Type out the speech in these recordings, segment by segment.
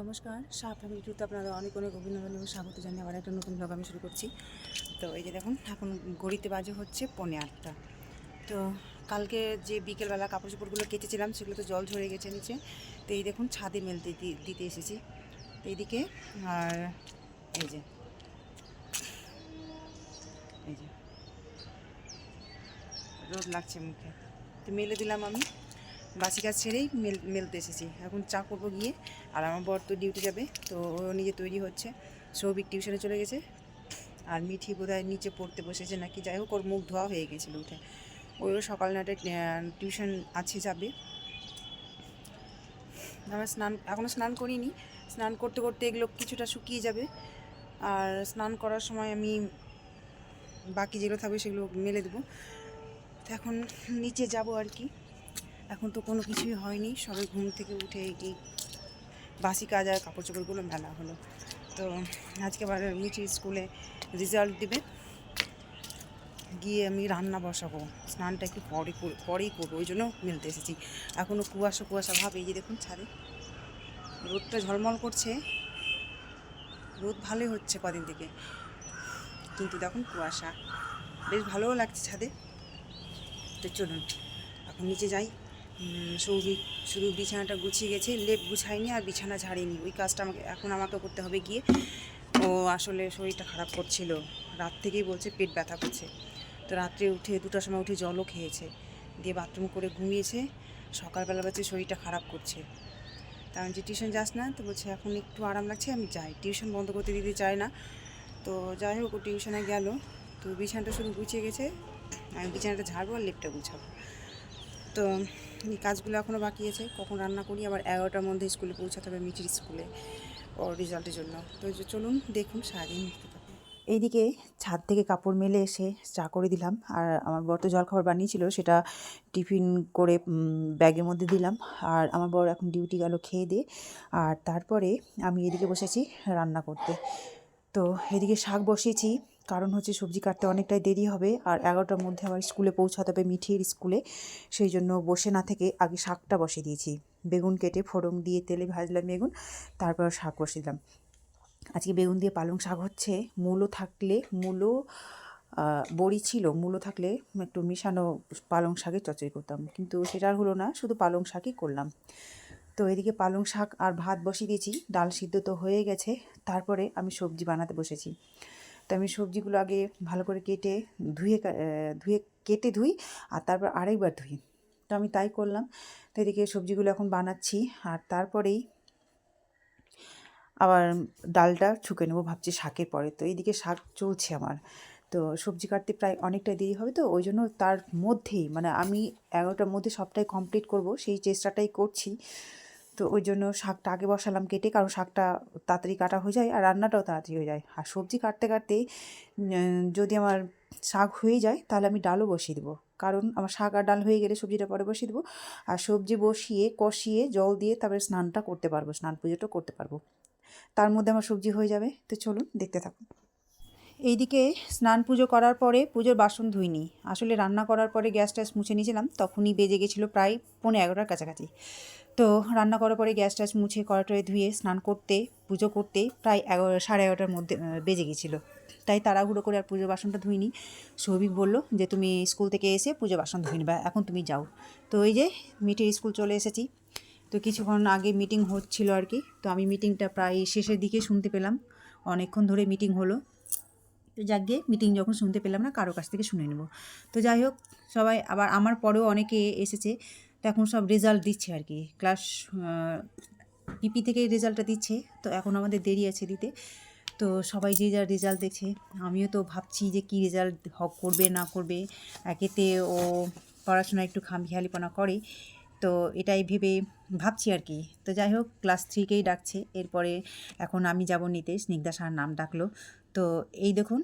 নমস্কার শাহ ফ্যামিলি টুতে আপনাদের অনেক অনেক অভিনন্দন এবং স্বাগত জানিয়ে আবার একটা নতুন ব্লগ আমি শুরু করছি। তো এই যে দেখুন, এখন ঘড়িতে বাজে হচ্ছে পনে আটটা। তো কালকে যে বিকেলবেলা কাপড় চোপড়গুলো কেচেছিলাম, সেগুলো তো জল ঝরে গেছে নিচে। তো এই দেখুন, ছাদে মেলতে দিতে এসেছি। এইদিকে আর এই যে এই যে, রোদ লাগছে মুখে। তো মেলে দিলাম আমি। বাসি গাছ ছেড়েই মেল মেলতে এসেছি। এখন চা করব গিয়ে। আর আমার বর তো ডিউটি যাবে, তো ও নিজে তৈরি হচ্ছে। সৌভিক টিউশনে চলে গেছে। আর মিঠি বোধহয় নিচে পড়তে বসেছে নাকি, যাই হোক ওর মুখ ধোয়া হয়ে গেছিল উঠে। ওরও সকাল নাটে টিউশন আছে যাবে। আমার স্নান এখনও স্নান করিনি। স্নান করতে করতে এগুলো কিছুটা শুকিয়ে যাবে। আর স্নান করার সময় আমি বাকি যেগুলো থাকবে সেগুলো মেলে দেবো। তো এখন নিচে যাব আর কি। এখন তো কোনো কিছুই হয়নি সবাই ঘুম থেকে উঠে এই বাসি কাজ আর কাপড় চোপড়গুলো মেলা হলো। তো আজকে আবার মিঠির স্কুলে রেজাল্ট দিবে। গিয়ে আমি রান্না বসাবো, স্নানটা একটু পরে পরেই করব, ওই জন্য মেলতে এসেছি। এখনও কুয়াশা কুয়াশা ভাব, এই যে দেখুন ছাদে। রোদটা ঝলমল করছে। রোদ ভালোই হচ্ছে কদিন থেকে। কিন্তু দেখুন কুয়াশা। বেশ ভালোও লাগছে ছাদে। তো চলুন, এখন নিচে যাই। সৌভিক শুধু বিছানাটা গুছিয়ে গেছে, লেপ গুছায়নি আর বিছানা ঝাড়েনি। ওই কাজটা আমাকে এখন আমাকে করতে হবে গিয়ে। ও আসলে শরীরটা খারাপ করছিল। রাত থেকেই বলছে পেট ব্যথা করছে। তো রাত্রে উঠে দুটার সময় উঠে জলও খেয়েছে। দিয়ে বাথরুম করে ঘুমিয়েছে। সকালবেলা বাজে শরীরটা খারাপ করছে। তা যে টিউশন যাস না? তো বলছে, এখন একটু আরাম লাগছে, আমি যাই। টিউশন বন্ধ করতে দিতে চায় না। তো যাই হোক টিউশনে গেল। তো বিছানাটা শুধু গুছিয়ে গেছে। আমি বিছানাটা ঝাড়বো আর লেপটা গুছাবো। তো এই কাজগুলো এখনও বাকি আছে। কখন রান্না করি? আবার এগারোটার মধ্যে স্কুলে পৌঁছাতে হবে মিঠির স্কুলে ও রেজাল্টের জন্য। তো চলুন, দেখুন সারাদিন এইদিকে ছাদ থেকে কাপড় মেলে এসে চা করে দিলাম। আর আমার বর তো জলখাবার বানিয়েছিল, সেটা টিফিন করে ব্যাগের মধ্যে দিলাম। আর আমার বর এখন ডিউটি গেল খেয়ে দিয়ে। আর তারপরে আমি এদিকে বসেছি রান্না করতে। তো এদিকে শাক বসিয়েছি। কারণ হচ্ছে সবজি কাটতে অনেকটাই দেরি হবে আর এগারোটার মধ্যে আমার স্কুলে পৌঁছাতে হবে মিঠির স্কুলে। সেই জন্য বসে না থেকে আগে শাকটা বসিয়ে দিয়েছি। বেগুন কেটে ফোড়ন দিয়ে তেলে ভাজলাম বেগুন, তারপর শাক বসিয়ে দিলাম। আজকে বেগুন দিয়ে পালং শাক হচ্ছে। মূলো থাকলে মূলো বড়ি ছিল, মূলো থাকলে একটু মিশানো পালং শাকের চচড়ি করতাম। কিন্তু সেটা হলো না, শুধু পালং শাকই করলাম। তো এদিকে পালং শাক আর ভাত বসিয়ে দিয়েছি। ডাল সিদ্ধ তো হয়ে গেছে। তারপরে আমি সবজি বানাতে বসেছি। তো আমি সবজিগুলো আগে ভালো করে কেটে ধুয়ে ধুয়ে কেটে ধুই আর তারপর আরেকবার ধুই। তো আমি তাই করলাম। তো এদিকে সবজিগুলো এখন বানাচ্ছি আর তারপরেই আবার ডালটা ছুকে নেব ভাবছি শাকের পরে। তো এইদিকে শাক চলছে আমার। তো সবজি কাটতে প্রায় অনেকটা দেরি হবে তো, ওই জন্য তার মধ্যেই মানে আমি এগারোটার মধ্যে সবটাই কমপ্লিট করব, সেই চেষ্টাটাই করছি। তো ওই জন্য শাকটা আগে বসালাম কেটে, কারণ শাকটা তাড়াতাড়ি কাটা হয়ে যায় আর রান্নাটাও তাড়াতাড়ি হয়ে যায়। আর সবজি কাটতে কাটতে যদি আমার শাক হয়ে যায়, তাহলে আমি ডালও বসিয়ে দেবো। কারণ আমার শাক আর ডাল হয়ে গেলে সবজিটা পরে বসিয়ে দেবো। আর সবজি বসিয়ে, কষিয়ে, জল দিয়ে তারপরে স্নানটা করতে পারব, স্নান পুজোটা করতে পারব। তার মধ্যে আমার সবজি হয়ে যাবে। তো চলুন, দেখতে থাকুন। এইদিকে স্নান পুজো করার পরে পুজোর বাসন ধুইনি। আসলে রান্না করার পরে গ্যাস ট্যাস মুছে নিয়েছিলাম, তখনই বেজে গেছিল প্রায় পৌনে এগারোটার কাছাকাছি। তো রান্না করার পরে গ্যাস ট্যাস মুছে কড়াটরে ধুয়ে স্নান করতে, পুজো করতে প্রায় এগারো, সাড়ে এগারোটার মধ্যে বেজে গেছিল। তাই তাড়াহুড়ো করে আর পুজো বাসনটা ধুইনি। সৌভিক বলল যে, তুমি স্কুল থেকে এসে পুজো বাসন ধুয়ে নেবে, এখন তুমি যাও। তো এই যে মিটির স্কুল চলে এসেছি। তো কিছুক্ষণ আগে মিটিং হচ্ছিল আর কি। তো আমি মিটিংটা প্রায় শেষের দিকে শুনতে পেলাম। অনেকক্ষণ ধরে মিটিং হলো। তো যাক গিয়ে মিটিং যখন শুনতে পেলাম না, কারও কাছ থেকে শুনে নেব। তো যাই হোক, সবাই আবার, আমার পরেও অনেকে এসেছে। তো এখন সব রেজাল্ট দিচ্ছে আর কি। ক্লাস পিপি থেকে রেজাল্টটা দিচ্ছে। তো এখন আমাদের দেরি আছে দিতে। তো সবাই যে যার রেজাল্ট দেখছে, আমিও তো ভাবছি যে কী রেজাল্ট হক করবে, না করবে। একেতে ও পড়াশোনা একটু খামখেয়ালিপনা করে। তো এটাই ভেবে ভাবছি আর কি। তো যাই হোক ক্লাস থ্রিকেই ডাকছে। এরপরে এখন আমি যাব নিতে। স্নিগ্ধা সার নাম ডাকলো। তো এই দেখুন,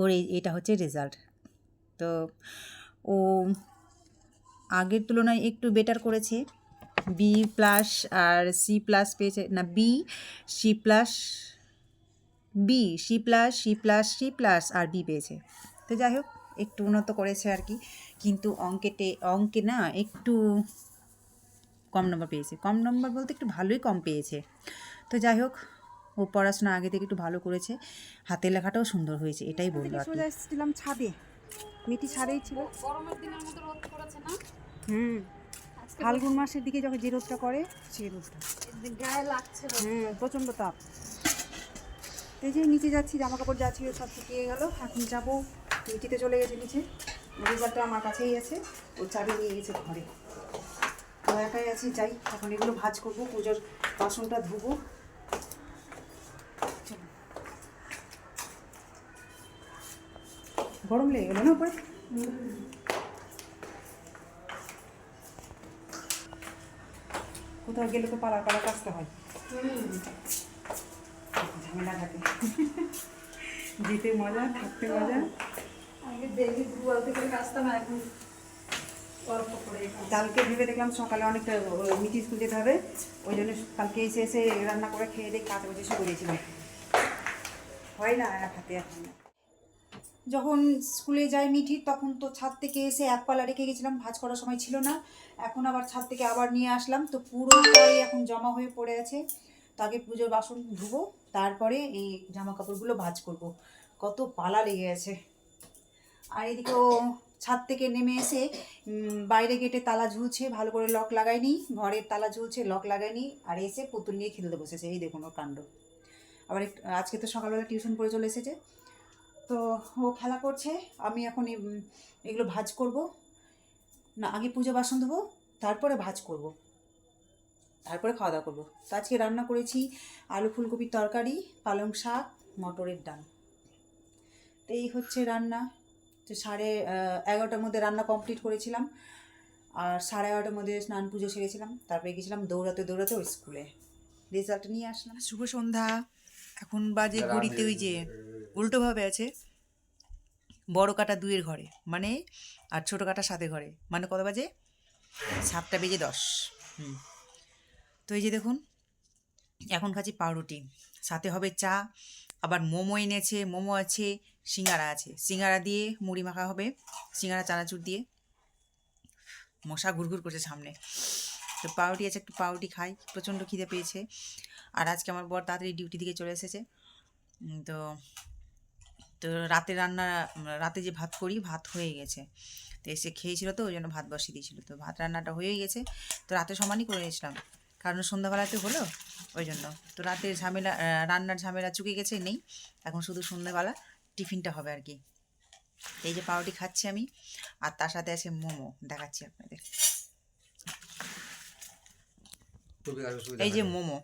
ওর এই, এটা হচ্ছে রেজাল্ট তো ও আগের তুলনায় একটু বেটার করেছে। বি প্লাস আর সি প্লাস পেয়েছে, না B C plus B C plus C plus C plus আর বি পেয়েছে। তো যাই হোক, একটু উন্নত করেছে আর কি। কিন্তু অঙ্কেতে, অঙ্কে না একটু কম নম্বর পেয়েছে। কম নম্বর বলতে একটু ভালোই কম পেয়েছে। তো যাই হোক, ও পড়াশোনা আগে থেকে একটু ভালো করেছে। হাতের লেখাটাও সুন্দর হয়েছে, এটাই বলল সোজা এসেছিলাম ছাদে। মিটি ছাদেই ছিল। গরমের দিনের মতো রোদ পড়েছে না? হুম। ফাল্গুন মাসের দিকে যখন যে রোদটা করে সেই রোদটা। গায়ে লাগছে। হুম প্রচণ্ড তাপ। এই যে নিচে যাচ্ছি জামা কাপড় যা ছিল সব শুকিয়ে গেল। এখন যাব। নিচেতে চলে গেছে নিচে। রেজাল্টটা আমার কাছেই আছে। ও চাবি নিয়ে গেছে ঘরে। একাই আছি যাই। এখন এগুলো ভাজ করব পুজোর বাসনটা ধুবো। গরম লেগে গেলো না উপরে? কোথাও গেলে তো পালার পালার কাজটা হয়। ঝামেলা থাকে। যেতে মজা থাকতে মজা। কালকে ভেবে দেখলাম সকালে অনেকটা মিটি স্কুল যেতে হবে। ওই জন্য কালকে এসে এসে রান্না করে খেয়ে দিয়ে কাজ বসে শুরু করেছিলাম। হয় না এক হাতে এখন যখন স্কুলে যাই মিঠি, তখন তো ছাদ থেকে এসে এক পালা রেখে গেছিলাম, ভাজ করার সময় ছিল না। এখন আবার ছাদ থেকে আবার নিয়ে আসলাম। তো পুরোটাই এখন জমা হয়ে পড়ে আছে। তো আগে পুজোর বাসন ধুবো, তারপরে এই জামা কাপড়গুলো ভাজ করব। কত পালা লেগে আছে আর এদিকেও ছাদ থেকে নেমে এসে বাইরে গেটে তালা ঝুলছে, ভালো করে লক লাগায়নি, ঘরের তালা ঝুলছে, লক লাগায়নি, আর এসে পুতুল নিয়ে খেলতে বসেছে। এই দেখুন ওর কাণ্ড। আবার আজকে তো সকালবেলা টিউশন পড়ে চলে এসেছে। তো ও খেলা করছে আমি এখন এই, এগুলো ভাজ করব। না আগে পুজো বাসন দেবো তারপরে ভাজ করব। তারপরে খাওয়া দাওয়া করব। তো আজকে রান্না করেছি আলু ফুলকপির তরকারি পালং শাক মটরের ডাল। তো এই হচ্ছে রান্না। তো সাড়ে এগারোটার মধ্যে রান্না কমপ্লিট করেছিলাম। আর সাড়ে এগারোটার মধ্যে স্নান পুজো সেরেছিলাম। তারপরে গেছিলাম দৌড়াতে দৌড়াতে ওই স্কুলে। রেজাল্ট নিয়ে আসলাম। শুভ সন্ধ্যা। এখন বাজে ঘড়িতে ওই যে উল্টোভাবে আছে, বড় কাটা দুইয়ের ঘরে মানে আর ছোট কাটা সাথে ঘরে মানে কত বাজে? সাতটা বেজে দশ। হুম। তো এই যে দেখুন, এখন খাচ্ছি পাউরুটি। সাথে হবে চা, আবার মোমো এনেছে, মোমো আছে, সিঙ্গারা আছে। সিঙ্গারা দিয়ে মুড়ি মাখা হবে, সিঙ্গারা চানাচুর দিয়ে। মশা ঘুরঘুর করছে সামনে। তো পাউরুটি আছে, একটু পাউরুটি খাই, প্রচণ্ড খিদে পেয়েছে। আর আজকে আমার বর তাড়াতাড়ি ডিউটি থেকে চলে এসেছে। তো তো রাতে রান্না রাতে যে ভাত করি ভাত হয়ে গেছে। তো এসে খেয়েছিল তো ওই জন্য ভাত বসিয়ে দিয়েছিল। তো ভাত রান্নাটা হয়েই গেছে। তো রাতে সমানই করে নিয়েছিলাম কারণ সন্ধ্যাবেলাতে হলো ওই জন্য। তো রাতের ঝামেলা রান্নার ঝামেলা চুকে গেছে নেই। এখন শুধু সন্ধ্যাবেলা টিফিনটা হবে আর কি। এই যে পাউরুটি খাচ্ছি আমি আর তার সাথে আছে মোমো। দেখাচ্ছি আপনাদের। এই যে মোমো।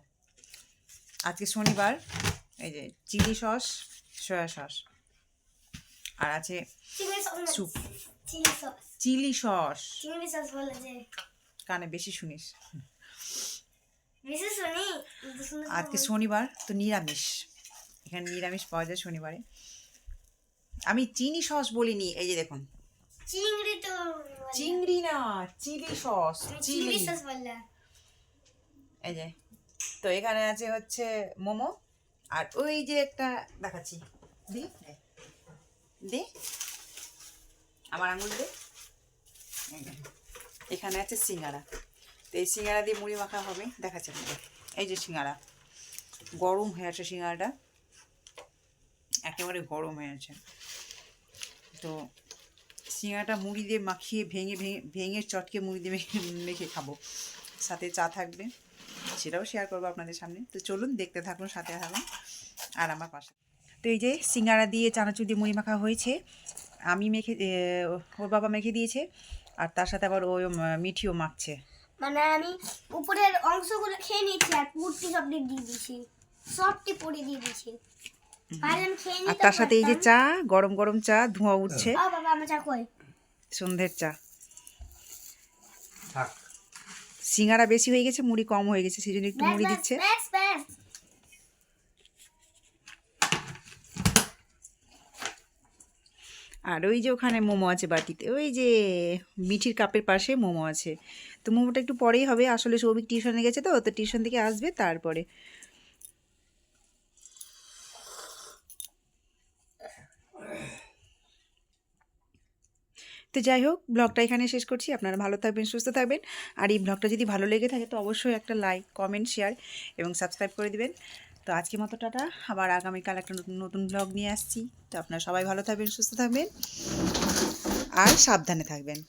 আজকে শনিবার এই যে চিলি সস সয়া সস। আর আছে soup. Chilli sauce. Chilli sauce. চিংড়ি সস বলে কানে বেশি শুনিস। আজকে শনিবার তো নিরামিষ। এখানে নিরামিষ পাওয়া যায় শনিবারে। আমি চিনি সস বলিনি এই যে দেখুন। চিংড়ি তো চিংড়ি না চিলি সস চিলি সস বললে। এই যে তো এখানে আছে হচ্ছে মোমো। আর ওই যে একটা দেখাচ্ছি। দি দে। আমার আঙুল দে। এখানে আছে সিঙ্গারা। তো এই সিঙ্গারা দিয়ে মুড়ি মাখা হবে। দেখাচ্ছি এই যে সিঙ্গারা। গরম হয়ে আছে সিঙ্গারাটা। একেবারে গরম হয়ে আছে। তো সিঙ্গারাটা মুড়ি দিয়ে মাখিয়ে ভেঙে ভেঙে ভেঙে চটকে মুড়ি দিয়ে মেখে মেখে খাব। সাথে চা থাকবে। সেটাও শেয়ার করব আপনাদের সামনে। তো চলুন দেখতে থাকুন, সাথে থাকুন। আর আমার পাশে তো এই যে সিঙ্গারা দিয়ে চানাচুর দিয়ে মুড়ি মাখা হয়েছে। আমি মেখে ওর বাবা মেখে দিয়েছে আর তার সাথে আবার ওই মিঠিও মাখছে। মানে আমি উপরের অংশগুলো খেয়ে নিয়েছি আর পুরটি সবটি দিয়ে দিয়েছি। সবটি পুরি দিয়ে দিয়েছি। আর তার সাথে এই যে চা গরম গরম চা ধোঁয়া উঠছে। ও চা সন্ধ্যের চা। সিঙ্গারা বেশি হয়ে গেছে মুড়ি কম হয়ে গেছে সেই জন্য একটু মুড়ি দিচ্ছে। আর ওই যে ওখানে মোমো আছে বাটিতে, ওই যে মিঠির কাপের পাশে মোমো আছে। তো মোমোটা একটু পরেই হবে, আসলে সৌভিক টিউশনে গেছে তো তো টিউশন থেকে আসবে তারপরে। তো যাই হোক, ব্লগটা এখানে শেষ করছি, আপনারা ভালো থাকবেন, সুস্থ থাকবেন। আর এই ব্লগটা যদি ভালো লেগে থাকে তো অবশ্যই একটা লাইক, কমেন্ট, শেয়ার এবং সাবস্ক্রাইব করে দিবেন। তো আজকে মতো টাটা। আবার আগামীকাল একটা নতুন নতুন ব্লগ নিয়ে আসছি। তো আপনারা সবাই ভালো থাকবেন, সুস্থ থাকবেন আর সাবধানে থাকবেন।